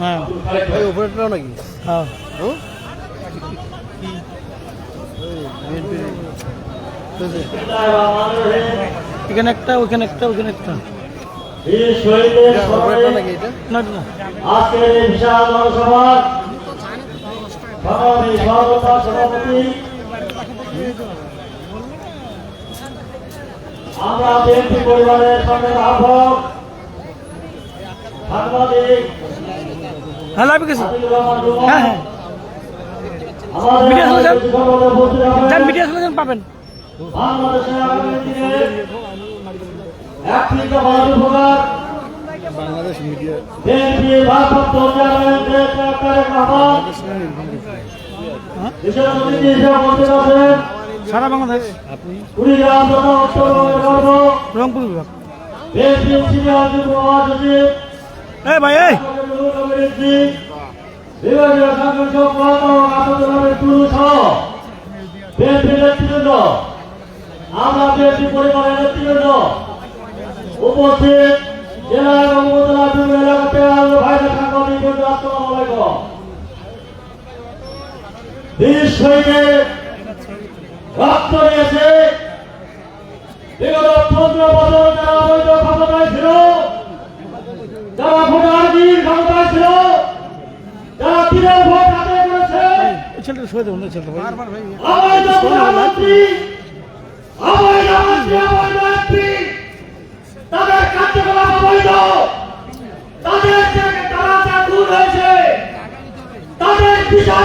হ্যাঁ। নাকি? হ্যাঁ? এখানে একটা ওখানে একটা ওখানে একটা। এটা উপরেরটা স্মরণে নাকি এটা না এটা না আজকের এই বিশাল জনসভা সংগ্রামী সভাপতি সভাপতি আমরা বিএনপি পরিবারের সঙ্গে আহ্বক সাংবাদিক হ্যাঁ হ্যাঁ হ্যাঁ পাবেন বাংলাদেশ মিডিয়া অতিথি হিসেবে আছেন সারা বাংলাদেশ। রংপুর বিভাগ। এই ভাই এই। বিভাগীয় সংসদ আসাদুল্লাহের টুলু সহ। বিএনপি নেতৃবৃন্দ। আমরা বিএনপি পরিবারের নেতৃবৃন্দ উপস্থিত জেলা এবং উপজেলা বিভিন্ন এলাকাতে ভাইদের সাংবাদিক বন্ধু আসসালামু শহীদের রক্ত নিয়েছে বিগত পনেরো বছর যারা অবৈধ ক্ষমতায় ছিল যারা ভোটাধির ক্ষমতায় ছিল যারা দিনের ভোট আদায় করেছে ছেলেটা শুয়ে দেবো না ছেলেটা অবৈধ প্রধানমন্ত্রী অবৈধ মন্ত্রী অবৈধ এমপি তাদের কার্যকলাপ অবৈধ। তাদের তারা যা খুন হয়েছে তাদের বিচার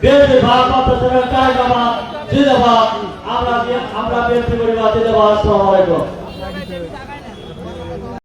বিএনপি ভারপ্রাপ্ত সেক্রেটারি জামাত জিন্দাবাদ। আমরা আমরা বিএনপি পরিবার জিন্দাবাদ আসসালামু আলাইকুম।